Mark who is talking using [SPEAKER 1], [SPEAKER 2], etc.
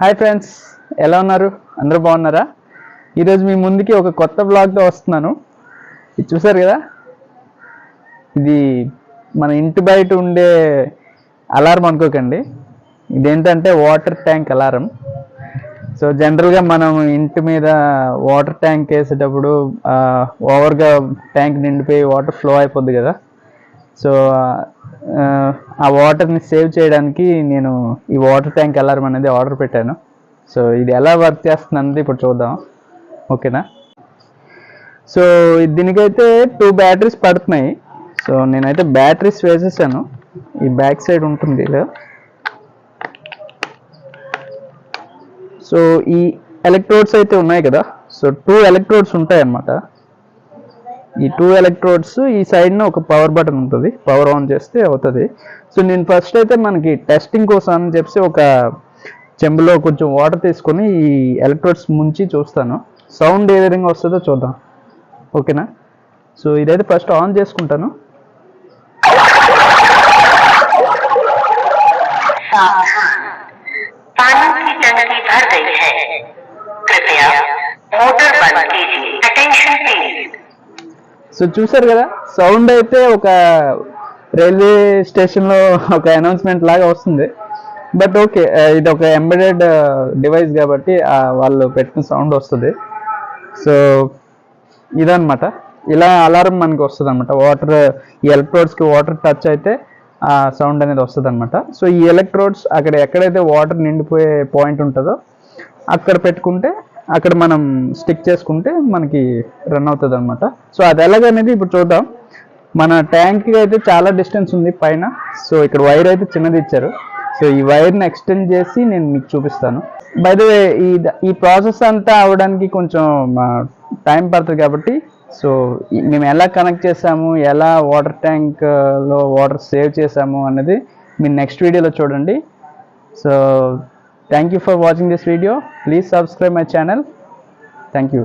[SPEAKER 1] Hi friends ఎలా ఉన్నారు? అందరూ బాగున్నారా? ఈరోజు మీ ముందుకి ఒక కొత్త బ్లాగ్తో వస్తున్నాను. ఇది చూసారు కదా? ఇది మన ఇంటి బయట ఉండే అలారం అనుకోకండి. ఇదేంటంటే వాటర్ ట్యాంక్ అలారం. సో జనరల్గా మనం ఇంటి మీద వాటర్ ట్యాంక్ వేసేటప్పుడు ఓవర్గా ట్యాంక్ నిండిపోయి వాటర్ ఫ్లో అయిపోద్ది కదా? సో ఆ, వాటర్ని సేవ్ చేయడానికి నేను ఈ వాటర్ ట్యాంక్ అలారం అనేది ఆర్డర్ పెట్టాను. సో ఇది ఎలా వర్క్ చేస్తుంది అన్నది ఇప్పుడు చూద్దాం. ఓకేనా? సో దీనికైతే టూ బ్యాటరీస్ పడుతున్నాయి. సో నేనైతే బ్యాటరీస్ వేసేసాను. ఈ బ్యాక్ సైడ్ ఉంటుంది ఇలా సో ఈ ఎలక్ట్రోడ్స్ అయితే ఉన్నాయి కదా. సో టూ ఎలక్ట్రోడ్స్ ఉంటాయి అన్నమాట ఈ టూ ఎలక్ట్రోడ్స్ ఈ సైడ్న ఒక పవర్ బటన్ ఉంటుంది పవర్ ఆన్ చేస్తే అవుతుంది సో నేను ఫస్ట్ అయితే మనకి టెస్టింగ్ కోసం అని చెప్పి ఒక చెంబులో కొంచెం వాటర్ తీసుకొని ఈ ఎలక్ట్రోడ్స్ ముంచి చూస్తాను సౌండ్ ఏ విధంగా వస్తుందో చూద్దాం ఓకేనా సో ఇదైతే ఫస్ట్ ఆన్ చేసుకుంటాను
[SPEAKER 2] पानी की टंकी भर गई है कृपया
[SPEAKER 1] సో చూసారు కదా సౌండ్ అయితే ఒక రైల్వే స్టేషన్లో ఒక అనౌన్స్మెంట్ లాగా వస్తుంది. బట్ ఓకే ఇది ఒక ఎంబెడెడ్ డివైస్ కాబట్టి వాళ్ళు పెట్టిన సౌండ్ వస్తుంది. సో ఇదన్నమాట. ఇలా అలారం మనకి వస్తుంది అనమాట వాటర్ ఈ ఎలక్ట్రోడ్స్కి వాటర్ టచ్ అయితే ఆ సౌండ్ అనేది వస్తుంది అనమాట సో ఈ ఎలక్ట్రోడ్స్ అక్కడ ఎక్కడైతే వాటర్ నిండిపోయే పాయింట్ ఉంటుందో అక్కడ పెట్టుకుంటే అక్కడ మనం స్టిక్ చేసుకుంటే మనకి రన్ అవుతుంది అనమాట సో అది ఎలాగనేది ఇప్పుడు చూద్దాం. మన ట్యాంక్కి అయితే చాలా డిస్టెన్స్ ఉంది పైన. సో ఇక్కడ వైర్ అయితే చిన్నది ఇచ్చారు. సో ఈ వైర్ని ఎక్స్టెండ్ చేసి నేను మీకు చూపిస్తాను. బై ద వే ఈ ఈ ప్రాసెస్ అంతా అవడానికి కొంచెం టైం పడుతుంది కాబట్టి సో మేము ఎలా కనెక్ట్ చేసాము ఎలా వాటర్ ట్యాంక్లో వాటర్ సేవ్ చేసాము అనేది మీరు నెక్స్ట్ వీడియోలో చూడండి. So Thank you for watching this video. Please subscribe my channel. Thank you.